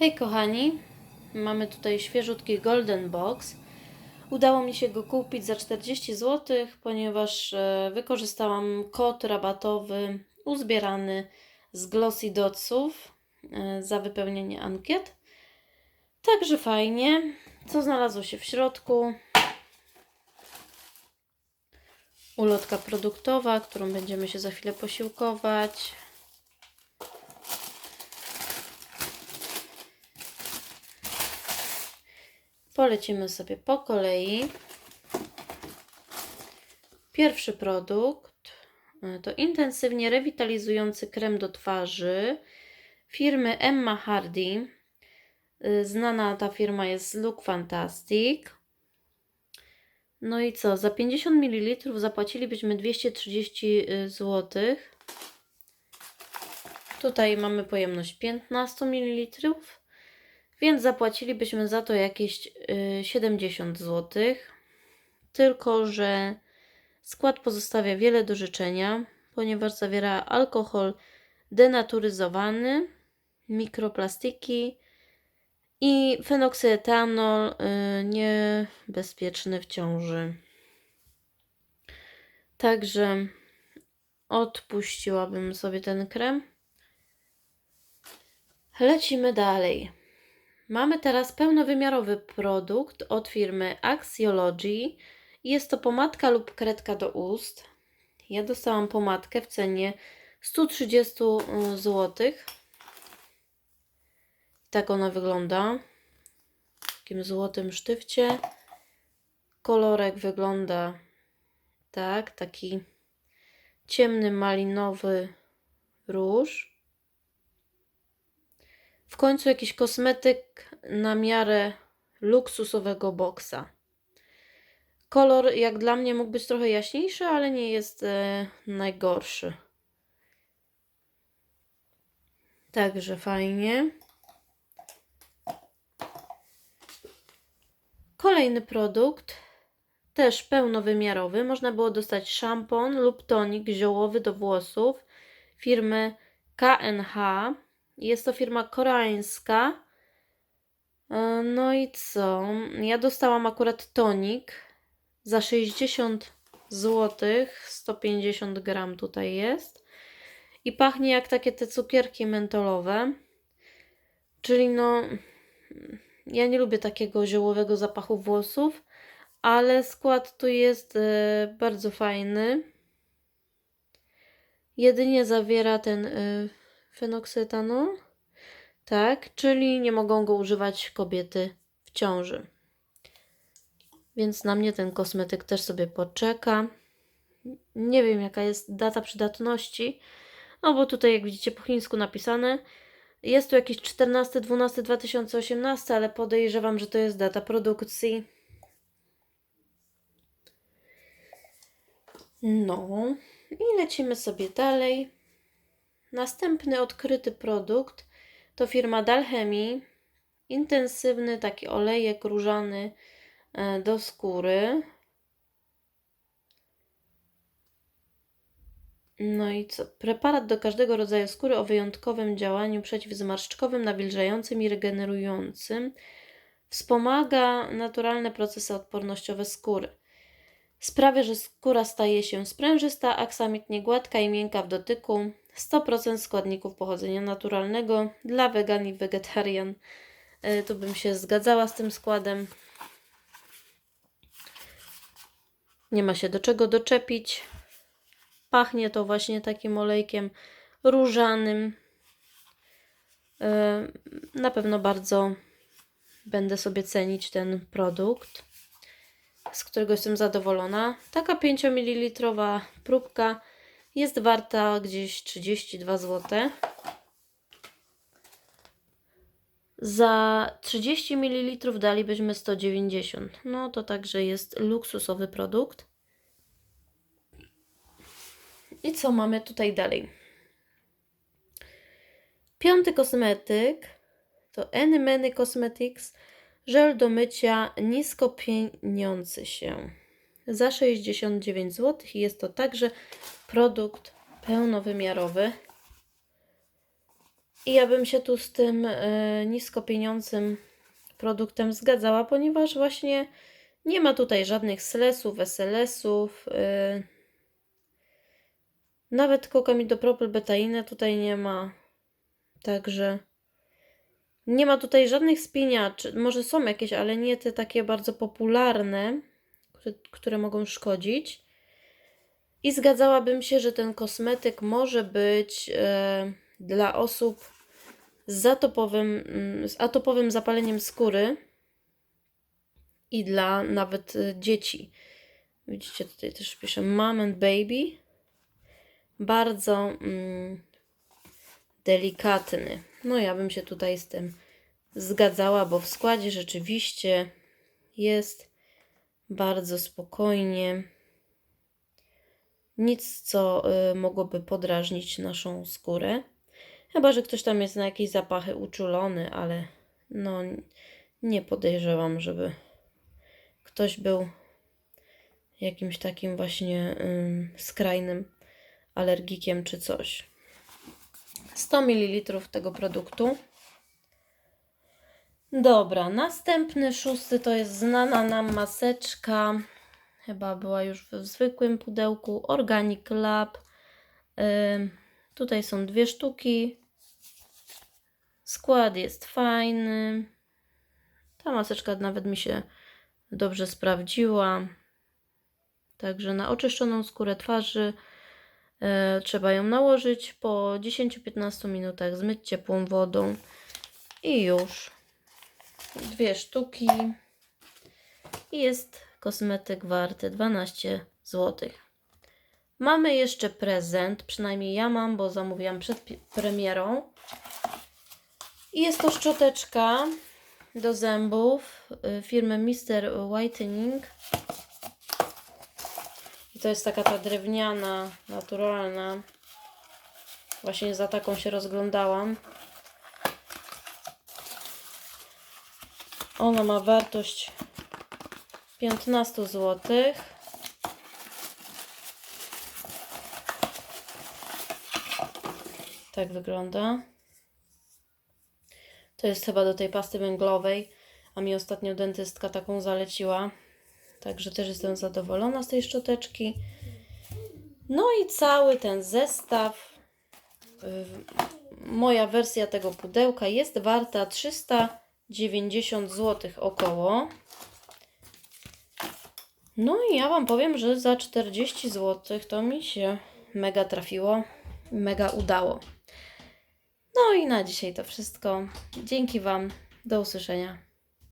Hej kochani, mamy tutaj świeżutki Golden Box. Udało mi się go kupić za 40 zł, ponieważ e, wykorzystałam kod rabatowy uzbierany z Glossy Dotsów e, za wypełnienie ankiet. Także fajnie. Co znalazło się w środku? Ulotka produktowa, którą będziemy się za chwilę posiłkować. Polecimy sobie po kolei. Pierwszy produkt y, to intensywnie rewitalizujący krem do twarzy firmy Emma Hardy. Y, Znana ta firma jest Look Fantastic. No i co? Za 50 ml zapłacilibyśmy 230 zł. Tutaj mamy pojemność 15 ml więc zapłacilibyśmy za to jakieś y, 70 zł. Tylko, że skład pozostawia wiele do życzenia, ponieważ zawiera alkohol denaturyzowany, mikroplastiki i fenoksyetanol y, niebezpieczny w ciąży. Także odpuściłabym sobie ten krem. Lecimy dalej. Mamy teraz pełnowymiarowy produkt od firmy Axiology. Jest to pomadka lub kredka do ust. Ja dostałam pomadkę w cenie 130 zł. Tak ona wygląda. W takim złotym sztywcie. Kolorek wygląda tak, taki ciemny malinowy róż. W końcu jakiś kosmetyk na miarę luksusowego boksa. Kolor, jak dla mnie, mógł być trochę jaśniejszy, ale nie jest e, najgorszy. Także fajnie. Kolejny produkt, też pełnowymiarowy. Można było dostać szampon lub tonik ziołowy do włosów firmy KNH. Jest to firma koreańska. E, No i co? Ja dostałam akurat tonik za 60 zł. 150 gram tutaj jest. I pachnie jak takie te cukierki mentolowe. Czyli no. Ja nie lubię takiego ziołowego zapachu włosów, ale skład tu jest e, bardzo fajny. Jedynie zawiera ten fenoksytanol. Tak, czyli nie mogą go używać kobiety w ciąży. Więc na mnie ten kosmetyk też sobie poczeka. Nie wiem, jaka jest data przydatności. No bo tutaj, jak widzicie, po chińsku napisane. Jest tu jakiś 14-12-2018, ale podejrzewam, że to jest data produkcji. No, i lecimy sobie dalej. Następny odkryty produkt to firma Dalchemii. Intensywny taki olejek różany e, do skóry. No i co? Preparat do każdego rodzaju skóry o wyjątkowym działaniu przeciwzmarszczkowym, nawilżającym i regenerującym. Wspomaga naturalne procesy odpornościowe skóry. Sprawia, że skóra staje się sprężysta, aksamitnie gładka i miękka w dotyku. 100% składników pochodzenia naturalnego dla wegan i wegetarian. Y, Tu bym się zgadzała z tym składem. Nie ma się do czego doczepić. Pachnie to właśnie takim olejkiem różanym. Y, Na pewno bardzo będę sobie cenić ten produkt, z którego jestem zadowolona. Taka 5 ml próbka jest warta gdzieś 32 zł. Za 30 ml dalibyśmy 190. No to także jest luksusowy produkt. I co mamy tutaj dalej? Piąty kosmetyk to Any Cosmetics żel do mycia nisko pieniący się za 69 zł. Jest to także produkt pełnowymiarowy. I ja bym się tu z tym y, nisko pieniądzym produktem zgadzała, ponieważ właśnie nie ma tutaj żadnych slesów, SLS-ów. Y, nawet kokamidopropylbetainę tutaj nie ma. Także nie ma tutaj żadnych spieniaczy. Może są jakieś, ale nie te takie bardzo popularne, które, które mogą szkodzić. I zgadzałabym się, że ten kosmetyk może być e, dla osób z, atopowym, mm, z atopowym zapaleniem skóry i dla nawet e, dzieci. Widzicie, tutaj też pisze mom and baby. Bardzo mm, delikatny. No ja bym się tutaj z tym zgadzała, bo w składzie rzeczywiście jest bardzo spokojnie. Nic, co y, mogłoby podrażnić naszą skórę. Chyba, że ktoś tam jest na jakieś zapachy uczulony, ale no nie podejrzewam, żeby ktoś był jakimś takim właśnie ym, skrajnym alergikiem czy coś. 100 ml tego produktu. Dobra, następny szósty to jest znana nam maseczka. Chyba była już w zwykłym pudełku. Organic Lab. Ym, tutaj są dwie sztuki. Skład jest fajny. Ta maseczka nawet mi się dobrze sprawdziła. Także na oczyszczoną skórę twarzy e, trzeba ją nałożyć po 10-15 minutach, zmyć ciepłą wodą i już. Dwie sztuki. I jest kosmetyk warty 12 zł. Mamy jeszcze prezent, przynajmniej ja mam, bo zamówiłam przed premierą. I jest to szczoteczka do zębów y, firmy Mr. Whitening. I to jest taka ta drewniana, naturalna. Właśnie za taką się rozglądałam. Ona ma wartość 15 zł. Tak wygląda. To jest chyba do tej pasty węglowej, a mi ostatnio dentystka taką zaleciła. Także też jestem zadowolona z tej szczoteczki. No i cały ten zestaw, y, moja wersja tego pudełka jest warta 390 zł około. No i ja Wam powiem, że za 40 zł to mi się mega trafiło, mega udało. No i na dzisiaj to wszystko. Dzięki Wam. Do usłyszenia.